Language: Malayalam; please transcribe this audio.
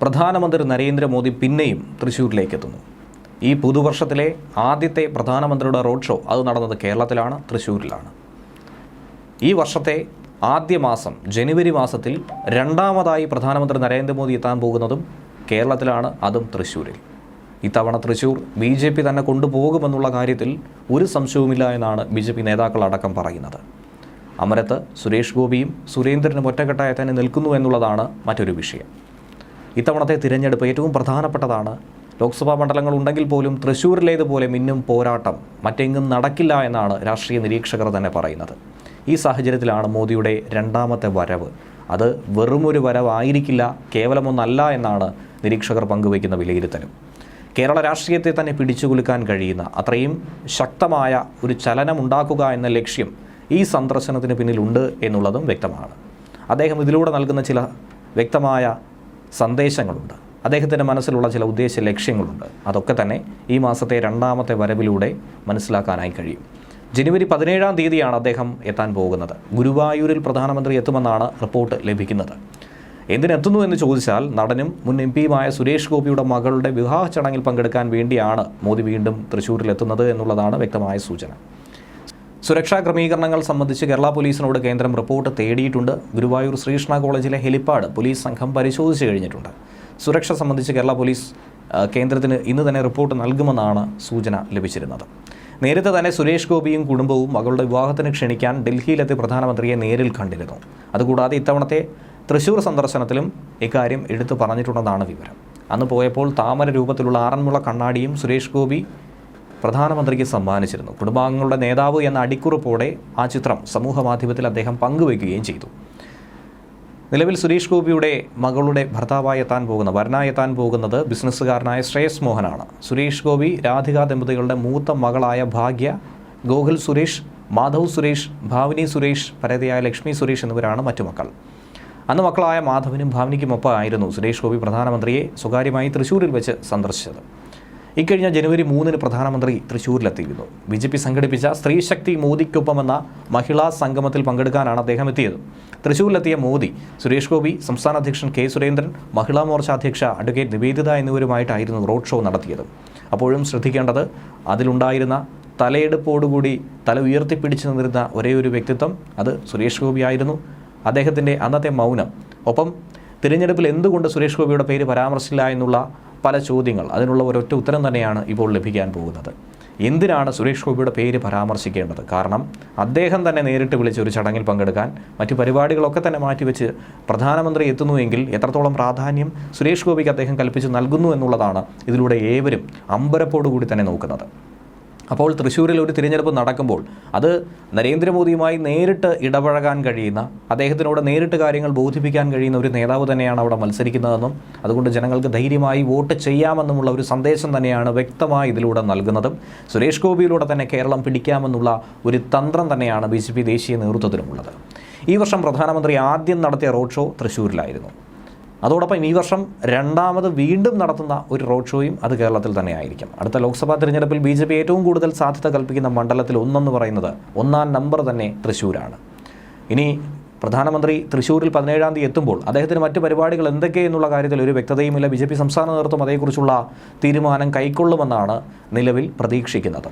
പ്രധാനമന്ത്രി നരേന്ദ്രമോദി പിന്നെയും തൃശ്ശൂരിലേക്ക് എത്തുന്നു ഈ പുതുവർഷത്തിലെ ആദ്യത്തെ പ്രധാനമന്ത്രിയുടെ റോഡ് ഷോ അത് നടന്നത് കേരളത്തിലാണ് തൃശ്ശൂരിലാണ്. ഈ വർഷത്തെ ആദ്യ മാസം ജനുവരി മാസത്തിൽ രണ്ടാമതായി പ്രധാനമന്ത്രി നരേന്ദ്രമോദി എത്താൻ പോകുന്നതും കേരളത്തിലാണ് അതും തൃശ്ശൂരിൽ. ഇത്തവണ തൃശ്ശൂർ ബി ജെ പി തന്നെ കൊണ്ടുപോകുമെന്നുള്ള കാര്യത്തിൽ ഒരു സംശയവുമില്ല എന്നാണ് ബി ജെ പി നേതാക്കളടക്കം പറയുന്നത്. അമരത്ത് സുരേഷ് ഗോപിയും സുരേന്ദ്രനും ഒറ്റക്കെട്ടായി തന്നെ നിൽക്കുന്നു എന്നുള്ളതാണ് മറ്റൊരു വിഷയം. ഇത്തവണത്തെ തിരഞ്ഞെടുപ്പ് ഏറ്റവും പ്രധാനപ്പെട്ടതാണ്. ലോക്സഭാ മണ്ഡലങ്ങൾ ഉണ്ടെങ്കിൽ പോലും തൃശ്ശൂരിലേതുപോലെ മിന്നും പോരാട്ടം മറ്റെങ്ങും നടക്കില്ല എന്നാണ് രാഷ്ട്രീയ നിരീക്ഷകർ തന്നെ പറയുന്നത്. ഈ സാഹചര്യത്തിലാണ് മോദിയുടെ രണ്ടാമത്തെ വരവ്. അത് വെറുമൊരു വരവായിരിക്കില്ല കേവലമൊന്നല്ല എന്നാണ് നിരീക്ഷകർ പങ്കുവയ്ക്കുന്ന വിലയിരുത്തലും. കേരള രാഷ്ട്രീയത്തെ തന്നെ പിടിച്ചുകുലുക്കാൻ കഴിയുന്ന അത്രയും ശക്തമായ ഒരു ചലനം ഉണ്ടാക്കുക എന്ന ലക്ഷ്യം ഈ സന്ദർശനത്തിന് പിന്നിലുണ്ട് എന്നുള്ളതും വ്യക്തമാണ്. അദ്ദേഹം ഇതിലൂടെ നൽകുന്ന ചില വ്യക്തമായ സന്ദേശങ്ങളുണ്ട്. അദ്ദേഹത്തിന്റെ മനസ്സിലുള്ള ചില ഉദ്ദേശ ലക്ഷ്യങ്ങളുണ്ട്. അതൊക്കെ തന്നെ ഈ മാസത്തെ രണ്ടാമത്തെ വരവിലൂടെ മനസ്സിലാക്കാനായി കഴിയും. ജനുവരി പതിനേഴാം തീയതിയാണ് അദ്ദേഹം എത്താൻ പോകുന്നത്. ഗുരുവായൂരിൽ പ്രധാനമന്ത്രി എത്തുമെന്നാണ് റിപ്പോർട്ട് ലഭിക്കുന്നത്. എന്തിനെത്തുന്നു എന്ന് ചോദിച്ചാൽ നടനും മുൻ എം പിയുമായ സുരേഷ് ഗോപിയുടെ മകളുടെ വിവാഹ ചടങ്ങിൽ പങ്കെടുക്കാൻ വേണ്ടിയാണ് മോദി വീണ്ടും തൃശ്ശൂരിലെത്തുന്നത് എന്നുള്ളതാണ് വ്യക്തമായ സൂചന. സുരക്ഷാ ക്രമീകരണങ്ങൾ സംബന്ധിച്ച് കേരള പോലീസിനോട് കേന്ദ്രം റിപ്പോർട്ട് തേടിയിട്ടുണ്ട്. ഗുരുവായൂർ ശ്രീകൃഷ്ണ കോളേജിലെ ഹെലിപ്പാഡ് പോലീസ് സംഘം പരിശോധിച്ച് കഴിഞ്ഞിട്ടുണ്ട്. സുരക്ഷ സംബന്ധിച്ച് കേരള പോലീസ് കേന്ദ്രത്തിന് ഇന്ന് തന്നെ റിപ്പോർട്ട് നൽകുമെന്നാണ് സൂചന ലഭിച്ചിരുന്നത്. നേരത്തെ തന്നെ സുരേഷ് ഗോപിയും കുടുംബവും മകളുടെ വിവാഹത്തിന് ക്ഷണിക്കാൻ ഡൽഹിയിലെത്തി പ്രധാനമന്ത്രിയെ നേരിൽ കണ്ടിരുന്നു. അതുകൂടാതെ ഇത്തവണത്തെ തൃശൂർ സന്ദർശനത്തിലും ഇക്കാര്യം എടുത്തു പറഞ്ഞിട്ടുണ്ടെന്നാണ് വിവരം. അന്ന് പോയപ്പോൾ താമര രൂപത്തിലുള്ള ആറന്മുള കണ്ണാടിയും സുരേഷ് ഗോപി പ്രധാനമന്ത്രിക്ക് സമ്മാനിച്ചിരുന്നു. കുടുംബാംഗങ്ങളുടെ നേതാവ് എന്ന അടിക്കുറിപ്പോടെ ആ ചിത്രം സമൂഹ മാധ്യമത്തിൽ അദ്ദേഹം പങ്കുവയ്ക്കുകയും ചെയ്തു. നിലവിൽ സുരേഷ് ഗോപിയുടെ മകളുടെ ഭർത്താവായി എത്താൻ പോകുന്ന വരനായി എത്താൻ പോകുന്നത് ബിസിനസ്സുകാരനായ ശ്രേയസ് മോഹനാണ്. സുരേഷ് ഗോപി രാധിക ദമ്പതികളുടെ മൂത്ത മകളായ ഭാഗ്യ ഗോകുൽ സുരേഷ് മാധവ് സുരേഷ് ഭാവിനി സുരേഷ് പരതയായ ലക്ഷ്മി സുരേഷ് എന്നിവരാണ് മറ്റു മക്കൾ. അന്ന് മക്കളായ മാധവനും ഭാവിനിക്കുമൊപ്പമായിരുന്നു സുരേഷ് ഗോപി പ്രധാനമന്ത്രിയെ സ്വകാര്യമായി തൃശ്ശൂരിൽ വെച്ച് സന്ദർശിച്ചത്. ഇക്കഴിഞ്ഞ ജനുവരി മൂന്നിന് പ്രധാനമന്ത്രി തൃശൂരിലെത്തിയിരുന്നു. ബി ജെ പി സംഘടിപ്പിച്ച സ്ത്രീശക്തി മോദിക്കൊപ്പമെന്ന മഹിളാ സംഗമത്തിൽ പങ്കെടുക്കാനാണ് അദ്ദേഹം എത്തിയത്. തൃശൂരിലെത്തിയ മോദി സുരേഷ് ഗോപി സംസ്ഥാന അധ്യക്ഷൻ കെ സുരേന്ദ്രൻ മഹിളാ മോർച്ച അധ്യക്ഷ അഡ്വക്കേറ്റ് നിവേദിത എന്നിവരുമായിട്ടായിരുന്നു റോഡ് ഷോ നടത്തിയത്. അപ്പോഴും ശ്രദ്ധിക്കേണ്ടത് അതിലുണ്ടായിരുന്ന തലയെടുപ്പോടുകൂടി തല ഉയർത്തിപ്പിടിച്ചു നിന്നിരുന്ന ഒരേ ഒരു വ്യക്തിത്വം അത് സുരേഷ് ഗോപിയായിരുന്നു അദ്ദേഹത്തിന്റെ അന്നത്തെ മൗനം. ഒപ്പം തിരഞ്ഞെടുപ്പിൽ എന്തുകൊണ്ട് സുരേഷ് ഗോപിയുടെ പേര് പരാമർശിച്ചില്ല എന്നുള്ള പല ചോദ്യങ്ങൾ. അതിനുള്ള ഒരൊറ്റ ഉത്തരം തന്നെയാണ് ഇപ്പോൾ ലഭിക്കാൻ പോകുന്നത്. എന്തിനാണ് സുരേഷ് ഗോപിയുടെ പേര് പരാമർശിക്കേണ്ടത്? കാരണം അദ്ദേഹം തന്നെ നേരിട്ട് വിളിച്ച് ഒരു ചടങ്ങിൽ പങ്കെടുക്കാൻ മറ്റ് പരിപാടികളൊക്കെ തന്നെ മാറ്റിവെച്ച് പ്രധാനമന്ത്രി എത്തുന്നുവെങ്കിൽ എത്രത്തോളം പ്രാധാന്യം സുരേഷ് ഗോപിക്ക് അദ്ദേഹം കൽപ്പിച്ച് നൽകുന്നു എന്നുള്ളതാണ് ഇതിലൂടെ ഏവരും അമ്പരപ്പോടുകൂടി തന്നെ നോക്കുന്നത്. അപ്പോൾ തൃശ്ശൂരിൽ ഒരു തിരഞ്ഞെടുപ്പ് നടക്കുമ്പോൾ അത് നരേന്ദ്രമോദിയുമായി നേരിട്ട് ഇടപഴകാൻ കഴിയുന്ന അദ്ദേഹത്തിനോട് നേരിട്ട് കാര്യങ്ങൾ ബോധിപ്പിക്കാൻ കഴിയുന്ന ഒരു നേതാവ് തന്നെയാണ് അവിടെ മത്സരിക്കുന്നതെന്നും അതുകൊണ്ട് ജനങ്ങൾക്ക് ധൈര്യമായി വോട്ട് ചെയ്യാമെന്നുമുള്ള ഒരു സന്ദേശം തന്നെയാണ് വ്യക്തമായി ഇതിലൂടെ നൽകുന്നതും. സുരേഷ് ഗോപിയിലൂടെ തന്നെ കേരളം പിടിക്കാമെന്നുള്ള ഒരു തന്ത്രം തന്നെയാണ് ബി ദേശീയ നേതൃത്വത്തിനുമുള്ളത്. ഈ വർഷം പ്രധാനമന്ത്രി ആദ്യം നടത്തിയ റോഡ് ഷോ തൃശ്ശൂരിലായിരുന്നു. അതോടൊപ്പം ഈ വർഷം രണ്ടാമത് വീണ്ടും നടത്തുന്ന ഒരു റോഡ് ഷോയും അത് കേരളത്തിൽ തന്നെ ആയിരിക്കും അടുത്ത ലോക്സഭാ തിരഞ്ഞെടുപ്പിൽ ബി ജെ പി ഏറ്റവും കൂടുതൽ സാധ്യത കൽപ്പിക്കുന്ന മണ്ഡലത്തിൽ ഒന്നെന്ന് പറയുന്നത് ഒന്നാം നമ്പർ തന്നെ തൃശ്ശൂരാണ്. ഇനി പ്രധാനമന്ത്രി തൃശ്ശൂരിൽ പതിനേഴാം തീയതി എത്തുമ്പോൾ അദ്ദേഹത്തിന് മറ്റ് പരിപാടികൾ എന്തൊക്കെ എന്നുള്ള കാര്യത്തിൽ ഒരു വ്യക്തതയുമില്ല. ബി ജെ പി സംസ്ഥാന നേതൃത്വം അതേക്കുറിച്ചുള്ള തീരുമാനം കൈക്കൊള്ളുമെന്നാണ് നിലവിൽ പ്രതീക്ഷിക്കുന്നത്.